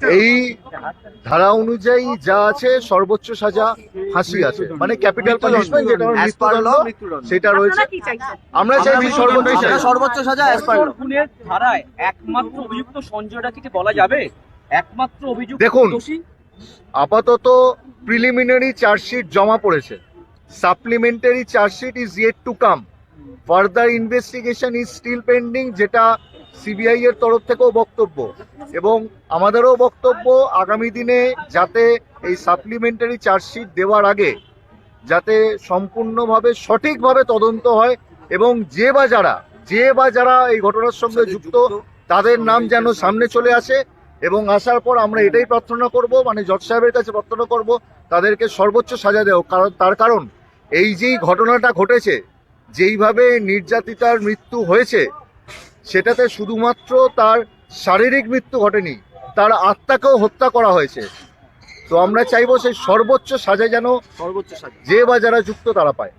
এই ধারা অনুযায়ী যা আছে সর্বোচ্চ সাজা ফাঁসি আছে। মানে ক্যাপিটাল পানিশমেন্ট যেটা মৃত্যুদণ্ড সেটা রয়েছে। আমরা চাইছি সর্বোচ্চ সাজা। সর্বোচ্চ সাজা খুনের ধারায় একমাত্র অভিযুক্ত সঞ্জয় রাখিকে বলা যাবে? একমাত্র অভিযুক্ত দেখুন। আপাতত প্রিলিমিনারি চার্জশিট জমা পড়েছে। Supplementary chargesheet is yet to come further investigation is still pending যেটা সিবিআই এর তরফ থেকেও বক্তব্য এবং আমাদেরও বক্তব্য আগামী দিনে যাতে এই সাপ্লিমেন্টারি চার্জশিট দেওয়ার আগে যাতে সম্পূর্ণভাবে সঠিকভাবে তদন্ত হয় এবং যে বা যারা যে বা যারা এই ঘটনার সঙ্গে যুক্ত তাদের নাম যেন সামনে চলে আসে এবং আসার পর আমরা এটাই প্রার্থনা করব মানে জজ সাহেবের কাছে প্রার্থনা করব তাদেরকে সর্বোচ্চ সাজা দেও কারণ তার কারণ এই যেই ঘটনাটা ঘটেছে যেইভাবে নির্যাতিতার মৃত্যু হয়েছে সেটাতে শুধুমাত্র তার শারীরিক মৃত্যু ঘটেনি তার আত্মাকেও হত্যা করা হয়েছে। তো আমরা চাইব সেই সর্বোচ্চ সাজা যেন সর্বোচ্চ সাজা। যে বা যারা যুক্ত তারা পায়।